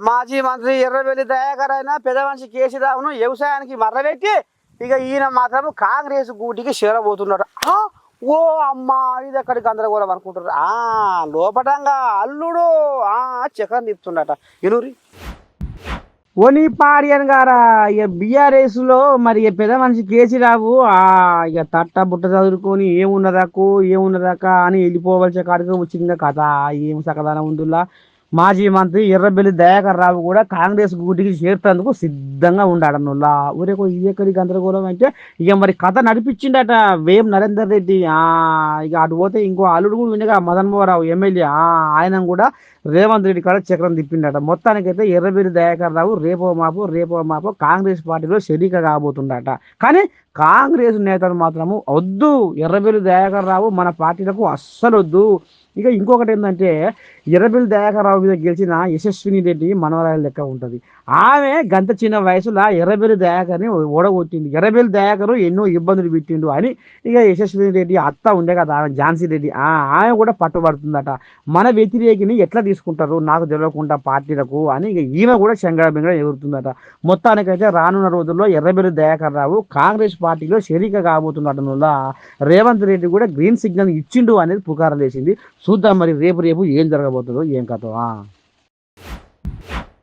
మాజీ మంత్రి ఎర్రవెల్లి దయాకర్ అయినా పెద్ద మనిషి కేసీరావును వ్యవసాయానికి మర్రబెట్టి ఇక ఈయన మాత్రం కాంగ్రెస్ గూటికి చేరబోతున్నాడు. ఓ అమ్మా ఇది అక్కడికి గందరగోళం అనుకుంటారు ఆ లోపటంగా అల్లుడు ఆ చక్రం తిప్పుతుండట. ఎనూరి ఓనీ పాడియన్ గారా ఇక బీఆర్ఎస్లో మరి ఇక పెద్ద మనిషి కేసీరావు ఆ ఇక తట్ట బుట్ట చదువుకొని ఏమున్నదాకు ఏమున్నదాకా అని వెళ్ళిపోవలసిన కాడికి వచ్చింది కథ ఏం సకదానం ఉందిలా మాజీ మంత్రి ఎర్రబెల్లి దయాకర్ రావు కూడా కాంగ్రెస్ గుడికి చేరుతందుకు సిద్ధంగా ఉండాడనుల్లా ఊరేకో ఇది ఎక్కడి గందరగోళం అంటే ఇక మరి కథ నడిపించిండట వేం నరేందర్ రెడ్డి. ఇక అటు పోతే ఇంకో అల్లుడు కూడా ఉండగా మదన్ మోహన్ ఎమ్మెల్యే. ఆ ఆయన కూడా రేవంత్ రెడ్డి కాడ చక్రం తిప్పిండట. మొత్తానికైతే ఎర్రబెల్లి దయాకర్ రావు రేపో మాపో రేపో మాపో కాంగ్రెస్ పార్టీలో శరీక కాబోతుండట. కానీ కాంగ్రెస్ నేతలు మాత్రము వద్దు. ఎర్రబెల్లి దయాకర్ రావు మన పార్టీలకు అస్సలు వద్దు ఇక ఇంకొకటి ఏంటంటే ఎర్రబెల్లి దయాకర్ రావు మీద గెలిచిన యశస్విని రెడ్డి మనవరాయల లెక్క ఉంటుంది. ఆమె గంత చిన్న వయసులో ఎర్రబెల్లి దయాకర్ని ఓడగొట్టింది. ఎర్రబెల్లి దయాకరు ఎన్నో ఇబ్బందులు పెట్టిండు అని ఇక యశస్విని రెడ్డి అత్త ఉండే కదా ఆమె ఝాన్సీ రెడ్డి. ఆమె కూడా పట్టుబడుతుందట. మన వ్యతిరేకిని ఎట్లా తీసుకుంటారు? నాకు తెలియకుండా పార్టీలకు అని ఇక ఈమె కూడా శంగడ బింగడ ఎగురుతుందట. మొత్తానికైతే రానున్న రోజుల్లో ఎర్రబెల్లి దయాకర్ రావు కాంగ్రెస్ పార్టీలో చేరిక కాబోతున్నట్టునుల్ల రేవంత్ రెడ్డి కూడా గ్రీన్ సిగ్నల్ ఇచ్చిండు అనేది పుకారం లేచింది చూద్దాం మరి రేపు రేపు ఏం జరగబోతుందో ఏం కథ